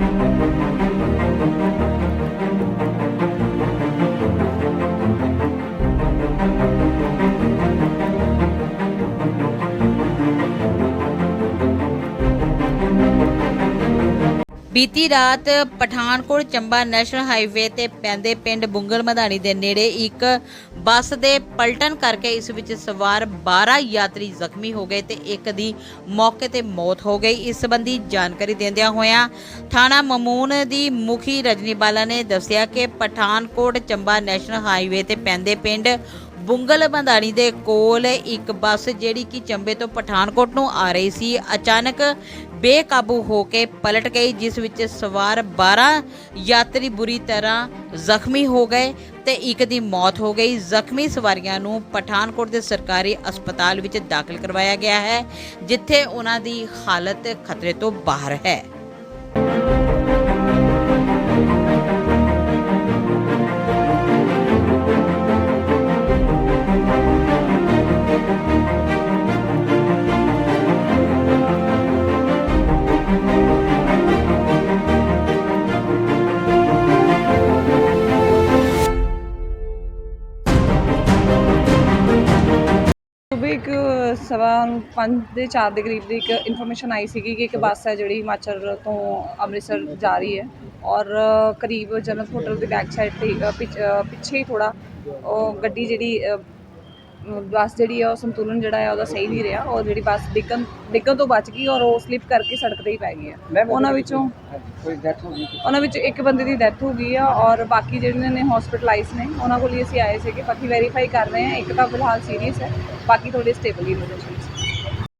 thank you ਬੀਤੀ ਰਾਤ Pathankot Chamba national highway ਤੇ ਪੈਂਦੇ ਪਿੰਡ ਬੁੰਗਲ ਮਧਾਣੀ ਦੇ ਨੇੜੇ ਇੱਕ ਬੱਸ ਦੇ ਪਲਟਣ ਕਰਕੇ ਇਸ ਵਿੱਚ ਸਵਾਰ 12 ਯਾਤਰੀ ਜ਼ਖਮੀ ਹੋ ਗਏ ਤੇ ਇੱਕ ਦੀ ਮੌਕੇ ਤੇ ਮੌਤ ਹੋ ਗਈ। ਇਸ ਸੰਬੰਧੀ ਜਾਣਕਾਰੀ ਦਿੰਦਿਆਂ ਹੋਇਆਂ ਥਾਣਾ ਮਮੂਨ ਦੀ ਮੁਖੀ ਰਜਨੀ ਬਾਲਾ ਨੇ ਦੱਸਿਆ ਕਿ ਪਠਾਨਕੋਟ ਚੰਬਾ ਨੈਸ਼ਨਲ ਹਾਈਵੇ ਤੇ ਪੈਂਦੇ ਪਿੰਡ ਬੁੰਗਲ ਬੰਦਾਣੀ ਦੇ ਕੋਲ ਇੱਕ ਬੱਸ ਜਿਹੜੀ ਕਿ ਚੰਬੇ ਤੋਂ ਪਠਾਨਕੋਟ ਨੂੰ ਆ ਰਹੀ ਸੀ, ਅਚਾਨਕ ਬੇਕਾਬੂ ਹੋ ਕੇ ਪਲਟ ਗਈ, ਜਿਸ ਵਿੱਚ ਸਵਾਰ 12 ਯਾਤਰੀ ਬੁਰੀ ਤਰ੍ਹਾਂ ਜ਼ਖਮੀ ਹੋ ਗਏ ਤੇ ਇੱਕ ਦੀ ਮੌਤ ਹੋ ਗਈ। ਜ਼ਖਮੀ ਸਵਾਰੀਆਂ ਨੂੰ ਪਠਾਨਕੋਟ ਦੇ ਸਰਕਾਰੀ ਹਸਪਤਾਲ ਵਿੱਚ ਦਾਖਲ ਕਰਵਾਇਆ ਗਿਆ ਹੈ, ਜਿੱਥੇ ਉਹਨਾਂ ਦੀ ਹਾਲਤ ਖਤਰੇ ਤੋਂ ਬਾਹਰ ਹੈ। ਸੁਬਹ ਇੱਕ ਸਵਾ ਪੰਜ ਦੇ 4 ਦੇ ਕਰੀਬ ਦੀ ਇੱਕ ਇਨਫੋਰਮੇਸ਼ਨ ਆਈ ਸੀਗੀ ਕਿ ਇੱਕ ਬੱਸ ਹੈ ਜਿਹੜੀ ਹਿਮਾਚਲ ਤੋਂ ਅੰਮ੍ਰਿਤਸਰ ਜਾ ਰਹੀ ਹੈ ਔਰ ਕਰੀਬ ਜਨਤ ਹੋਟਲ ਦੇ ਬੈਕ ਸਾਈਡ ਤੇ ਪਿੱਛ- ਪਿੱਛੇ ਹੀ ਥੋੜਾ ਉਹ ਗੱਡੀ ਜਿਹੜੀ ਬੱਸ ਜਿਹੜੀ ਆ ਉਹ ਸੰਤੁਲਨ ਜਿਹੜਾ ਹੈ ਉਹਦਾ ਸਹੀ ਨਹੀਂ ਰਿਹਾ। ਔਰ ਜਿਹੜੀ ਬੱਸ ਡਿੱਗਣ ਡਿੱਗਣ ਤੋਂ ਬਚ ਗਈ ਔਰ ਉਹ ਸਲਿਪ ਕਰਕੇ ਸੜਕ ਤੇ ਹੀ ਪੈ ਗਈ ਹੈ ਉਹਨਾਂ ਵਿੱਚੋਂ ਕੋਈ ਡੈਥ ਹੋ ਗਈ ਉਹਨਾਂ ਵਿੱਚ ਇੱਕ ਬੰਦੇ ਦੀ ਡੈਥ ਹੋ ਗਈ ਆ ਔਰ ਬਾਕੀ ਜਿਹੜੇ ਨੇ ਹਸਪੀਟਲਾਈਜ਼ ਨੇ ਉਹਨਾਂ ਕੋਲ ਹੀ ਅਸੀਂ ਆਏ ਸੀਗੇ। ਬਾਕੀ ਵੈਰੀਫਾਈ ਕਰ ਰਹੇ ਹਾਂ ਇੱਕ ਤਾਂ ਫਿਲਹਾਲ ਸੀਰੀਅਸ ਹੈ ਬਾਕੀ ਥੋੜੇ ਸਟੇਬਲ ਹੀ ਨੇ